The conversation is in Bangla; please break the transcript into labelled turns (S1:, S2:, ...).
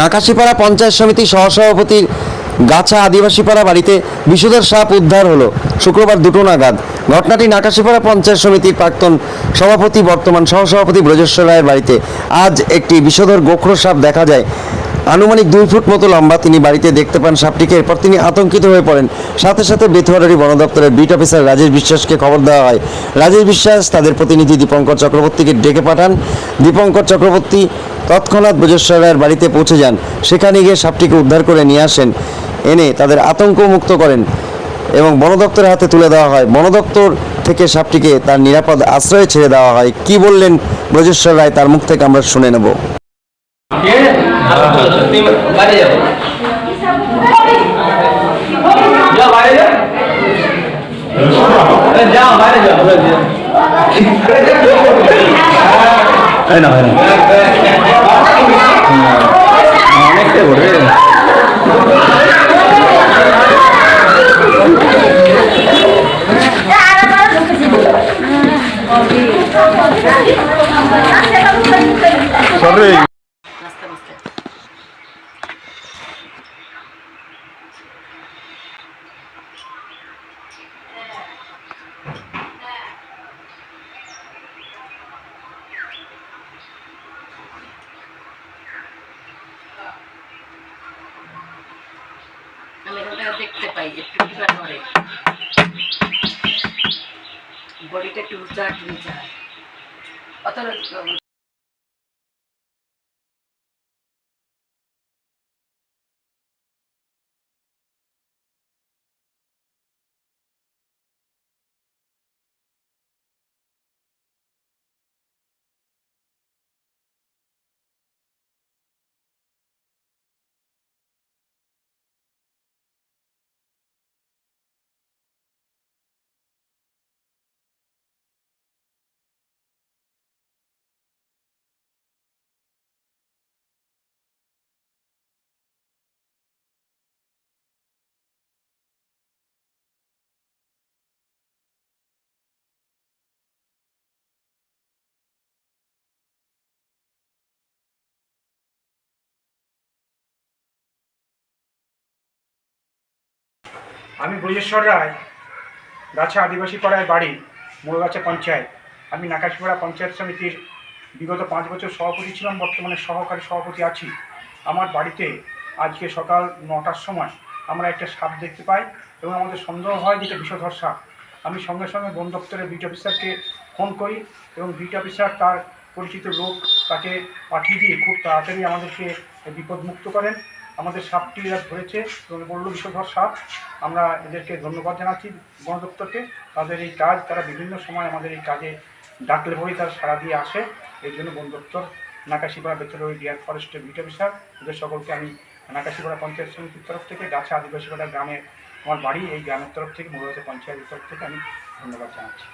S1: নাকাশিপাড়া পঞ্চায়েত সমিতি সহসভাপতির গাছা আদিবাসীপাড়া বাড়িতে বিষুধর সাপ উদ্ধার হলো শুক্রবার দুটো নাগাদ। ঘটনাটি নাকাশিপাড়া পঞ্চায়েত সমিতির প্রাক্তন সভাপতি, বর্তমান সহসভাপতি ব্রজেশ্বর রায়ের বাড়িতে। আজ একটি বিষধর গোখরো সাপ দেখা যায়। আনুমানিক দুই ফুট মতো লম্বা তিনি বাড়িতে দেখতে পান সাপটিকে। এরপর তিনি আতঙ্কিত হয়ে পড়েন। সাথে সাথে বেথুয়ারি বন দপ্তরের বিট অফিসার রাজেশ বিশ্বাসকে খবর দেওয়া হয়। রাজেশ বিশ্বাস তাদের প্রতিনিধি দীপঙ্কর চক্রবর্তীকে ডেকে পাঠান। দীপঙ্কর চক্রবর্তী তৎক্ষণাৎ ব্রজেশ্বর বাড়িতে পৌঁছে যান। সেখানে গিয়ে সাপটিকে উদ্ধার করে নিয়ে আসেন। এনে তাদের আতঙ্ক মুক্ত করেন এবং বন দপ্তরের হাতে তুলে দেওয়া হয়। বন দপ্তর থেকে সাপটিকে তার নিরাপদ আশ্রয়ে ছেড়ে দেওয়া হয়। কি বললেন ব্রজেশ্বর রায়? তার মুখ থেকে আমরা শুনে নেব।
S2: বাইরে যাও যাও বাইরে যাও এ, যাও বাইরে যাও বাইরে যাও। এই না, এই না। অনেকটাই
S3: আমি এটা দেখতে পাই যে টুকরা করে। বডিটা টুকরা উঁচা অত
S4: আমি ব্রজেশ্বর রায়, গাছা আদিবাসী পাড়ায় বাড়ি মোড়গাছা পঞ্চায়েত। আমি নাকাশপাড়া পঞ্চায়েত সমিতির বিগত পাঁচ বছর সভাপতি ছিলাম, বর্তমানে সহকারী সভাপতি আছি। আমার বাড়িতে আজকে সকাল নটার সময় আমরা একটা সাপ দেখতে পাই এবং আমাদের সন্দেহ হয় যেটা বিষধর সাপ। আমি সঙ্গে সঙ্গে বন দপ্তরের বিট অফিসারকে ফোন করি এবং বিট অফিসার তার পরিচিত লোক তাকে পাঠিয়ে দিয়ে খুব তাড়াতাড়ি আমাদেরকে বিপদমুক্ত করেন। আমাদের সাপটি এরা ধরেছে বলল বিষধর সাপ। আমরা এদেরকে ধন্যবাদ জানাচ্ছি বন দপ্তরকে তাদের এই কাজ, তারা বিভিন্ন সময় আমাদের এই কাজে ডাকলে পরেই তারা সারা দিয়ে আসে। এই জন্য বন দপ্তর নাকাশিপাড়া বেতরই ডিয়ার ফরেস্টের বিট অফিসার এদের সকলকে আমি নাকাশিপাড়া পঞ্চায়েত সমিতির তরফ থেকে, গাছা আদিবাসীপাড়া গ্রামের আমার বাড়ি, এই গ্রামের তরফ থেকে মোড়াতে পঞ্চায়েতের তরফ থেকে আমি ধন্যবাদ জানাচ্ছি।